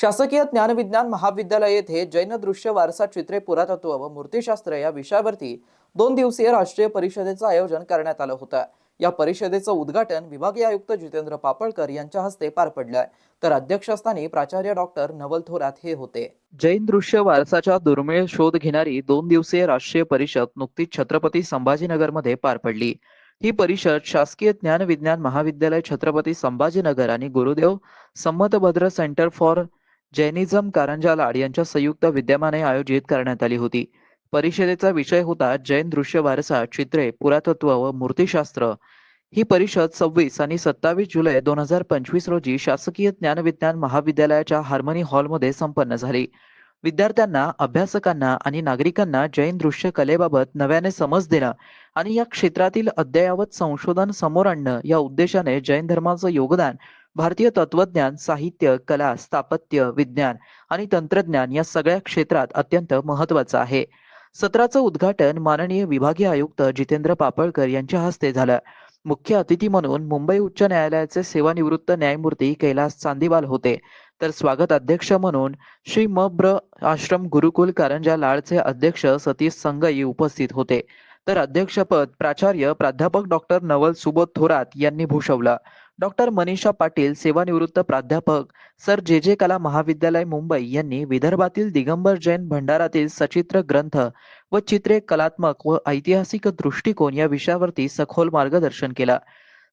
शासकीय ज्ञानविज्ञान महाविद्यालय येथे जैन दृश्य वारसा चित्रे पुरातत्व व मूर्तिशास्त्र या विषयावरती दोन दिवसीय राष्ट्रीय परिषदेचं आयोजन करण्यात आलं होतं. या परिषदेचं उद्घाटन विभागीय आयुक्त जितेंद्र पापळकर यांच्या हस्ते पार पडलंय तर अध्यक्षस्थानी प्राचार्य डॉक्टर नवल थोरात हे होते. जैन दृश्य वारसाच्या दुर्मिळ शोध घेणारी दोन दिवसीय राष्ट्रीय परिषद नुकतीच छत्रपती संभाजीनगरमध्ये पार पडली. ही परिषद शासकीय ज्ञान विज्ञान महाविद्यालय छत्रपती संभाजीनगर आणि Gurudev Samantabhadra centre for Jainism Karanja Lad यांच्या संयुक्त विद्यमाने आयोजित करण्यात आली होती. परिषदेचा विषय होता जैन दृश्य वारसा चित्रे पुरातत्व व मूर्तीशास्त्र. ही परिषद सव्वीस आणि सत्तावीस जुलै दोन हजार पंचवीस रोजी शासकीय ज्ञानविज्ञान महाविद्यालयाच्या हार्मनी हॉलमध्ये संपन्न झाली. विद्यार्थ्यांना अभ्यासकांना आणि नागरिकांना जैन दृश्य कलेबाबत नव्याने समज देणं आणि या क्षेत्रातील अद्ययावत संशोधन समोर आणणं या उद्देशाने जैन धर्माचं योगदान भारतीय तत्वज्ञान साहित्य कला स्थापत्य विज्ञान आणि तंत्रज्ञान या सगळ्या क्षेत्रात अत्यंत महत्वाचं आहे. सत्राचं उद्घाटन माननीय विभागीय आयुक्त जितेंद्र पापळकर यांच्या हस्ते झालं. मुख्य अतिथी म्हणून मुंबई उच्च न्यायालयाचे सेवानिवृत्त न्यायमूर्ती कैलास चांदीवाल होते. तर स्वागत अध्यक्ष म्हणून श्री म ब्र आश्रम गुरुकुल कारंजा लाडचे अध्यक्ष सतीश संगई उपस्थित होते. तर अध्यक्षपद प्राचार्य प्राध्यापक डॉक्टर नवल सुबोध थोरात यांनी भूषवलं. डॉक्टर मनीषा पाटील सेवानिवृत्त प्राध्यापक सर जे जे कला महाविद्यालय मुंबई यांनी विदर्भातील दिगंबर जैन भंडारातील सचित्र ग्रंथ व चित्रे कलात्मक व ऐतिहासिक दृष्टिकोन या विषयावरती सखोल मार्गदर्शन केला.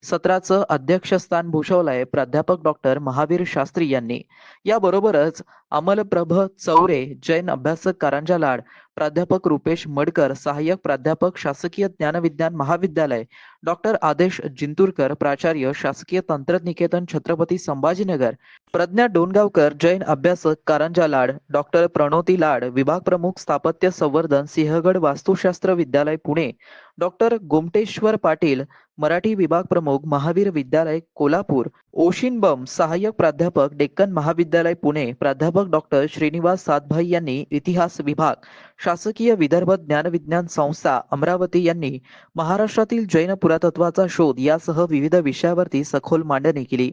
सत्राचं अध्यक्षस्थान भूषवलंय प्राध्यापक डॉक्टर महावीर शास्त्री यांनी. याबरोबरच अमलप्रभ चौरे जैन अभ्यासक कारंजा लाड प्राध्यापक रुपेश मडकर सहाय्यक प्राध्यापक शासकीय ज्ञानविज्ञान महाविद्यालय डॉक्टर आदेश जिंतूरकर प्राचार्य शासकीय तंत्रनिकेतन छत्रपती संभाजीनगर प्रज्ञा डोनगावकर जैन अभ्यासक कारंजा लाड डॉक्टर प्रणोती लाड विभाग प्रमुख स्थापत्य संवर्धन सिंहगड वास्तुशास्त्र विद्यालय पुणे. डॉक्टर गोमटेश्वर पाटील मराठी विभाग प्रमुख महावीर विद्यालय कोल्हापूर. ओशिनबम सहाय्यक प्राध्यापक डेक्कन महाविद्यालय पुणे. प्राध्यापक डॉक्टर श्रीनिवास सातभाई यांनी इतिहास विभाग शासकीय विदर्भ ज्ञानविज्ञान संस्था अमरावती यांनी महाराष्ट्रातील जैन पुरातत्वाचा शोध यासह विविध विषयावरती सखोल मांडणी केली.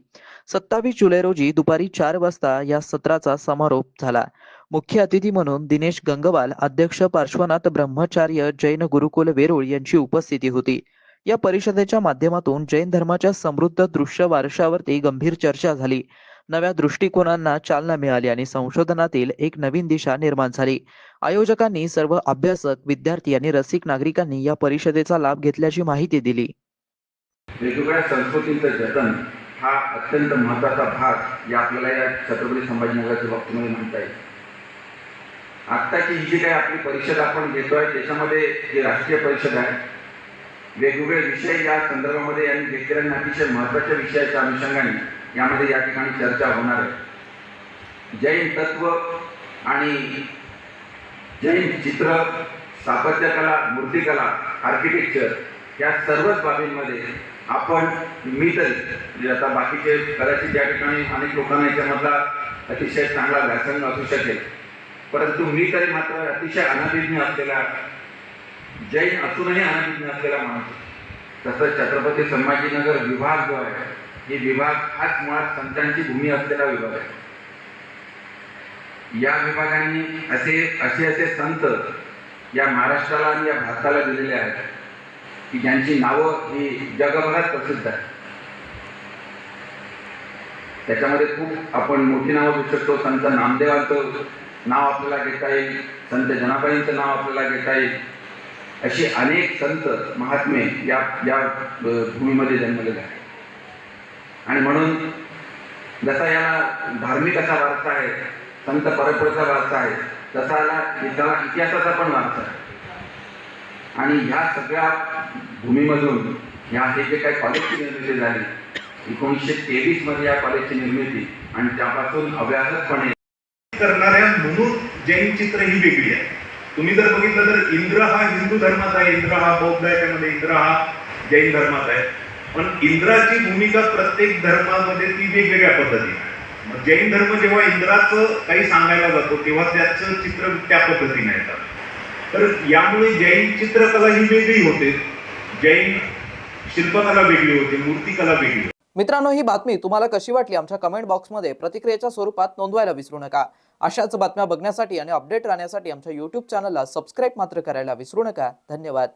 सत्तावीस जुलै रोजी दुपारी चार वाजता या सत्राचा समारोप झाला. मुख्य अतिथी म्हणून दिनेश गंगवाल अध्यक्ष पार्श्वनाथ ब्रह्मचार्य जैन गुरुकुल वेरूळ यांची उपस्थिती होती. या परिषदेच्या माध्यमातून जैन धर्माच्या समृद्ध दृश्य वारशावरती गंभीर चर्चा झाली. नव्या दृष्टिकोनांना चालना मिळाली आणि संशोधनातील एक नवीन दिशा निर्माण झाली. आयोजकांनी सर्व अभ्यासक विद्यार्थी आणि रसिक नागरिकांनी या परिषदेचा लाभ घेतल्याची माहिती दिली. वेगवेगळ्या संस्कृतींचं जतन हा अत्यंत महत्त्वाचा भाग या आपल्याला या छत्रपती संभाजीनगरच्या बाबतीमध्ये म्हणता येईल. आत्ताची ही जी काही आपली परिषद आपण घेतोय त्याच्यामध्ये जी राष्ट्रीय परिषद आहे वेगवेगळे विषय या संदर्भामध्ये यांनी घेतलेल्या अतिशय महत्त्वाच्या विषयाच्या अनुषंगाने यामध्ये या ठिकाणी चर्चा होणार आहे. जैन तत्व आणि जैन चित्र स्थापत्यकला मूर्तिकला आर्किटेक्चर या सर्वच बाबींमध्ये आपण मी तरी म्हणजे आता बाकीचे कदाचित या ठिकाणी अनेक लोकांना याच्यामधला अतिशय चांगला व्यासंग असू शकेल परंतु मी तरी मात्र अतिशय अनाभिज्ञ असलेला जैन असूनही अनाभिज्ञ असलेला माणूस. तसंच छत्रपती संभाजीनगर विभाग जो आहे ही विभाग हाच मुळात संतांची भूमी असलेला विभाग आहे. या विभागाने असे असे असे संत या महाराष्ट्राला आणि या भारताला दिलेले आहेत की ज्यांची नावं ही जगभरात प्रसिद्ध आहेत. त्याच्यामध्ये खूप आपण मोठी नावं घेऊ शकतो संत नामदेवांचं नाव आपल्याला घेता येईल. संत जनाबाईंचं नाव आपल्याला घेता येईल. असे अनेक संत महात्मे या या भूमीमध्ये जन्मलेले आहेत. आणि म्हणून जसा याला धार्मिक असा वारसा आहे संत परंपरेचा वारसा आहे तसा याला त्याला इतिहासाचा पण वारसा आहे. आणि ह्या सगळ्या भूमीमधून ह्या हे जे काही कॉलेजची निर्मिती झाली एकोणीसशे तेवीसमध्ये या कॉलेजची निर्मिती आणि त्यापासून अव्याहतपणे करणाऱ्या म्हणून जैन चित्र ही वेगळी आहे. तुम्ही जर बघितलं तर इंद्र हा हिंदू धर्माचा आहे. इंद्र हा बौद्ध आहे. त्यामध्ये इंद्र हा जैन धर्माचा आहे. पण इंद्राची भूमिका प्रत्येक धर्मामध्ये ती वेगवेगळ्या पद्धतीने जैन धर्म जेव्हा इंद्राचं काही सांगायला जातो तेव्हा त्याचं चित्र त्या पद्धतीने येतात तर यामुळे जैन चित्रकला ही वेगळी होते. जैन शिल्पकला वेगळी होते. मूर्तिकला वेगळी होते. मित्रांनो ही बातमी तुम्हाला कशी वाटली? आमच्या कमेंट बॉक्समध्ये प्रतिक्रियेच्या स्वरूपात नोंदवायला विसरू नका. अशाच बातम्या बघण्यासाठी आणि अपडेट राहण्यासाठी आमच्या यूट्यूब चॅनलला सबस्क्राईब मात्र करायला विसरू नका. धन्यवाद.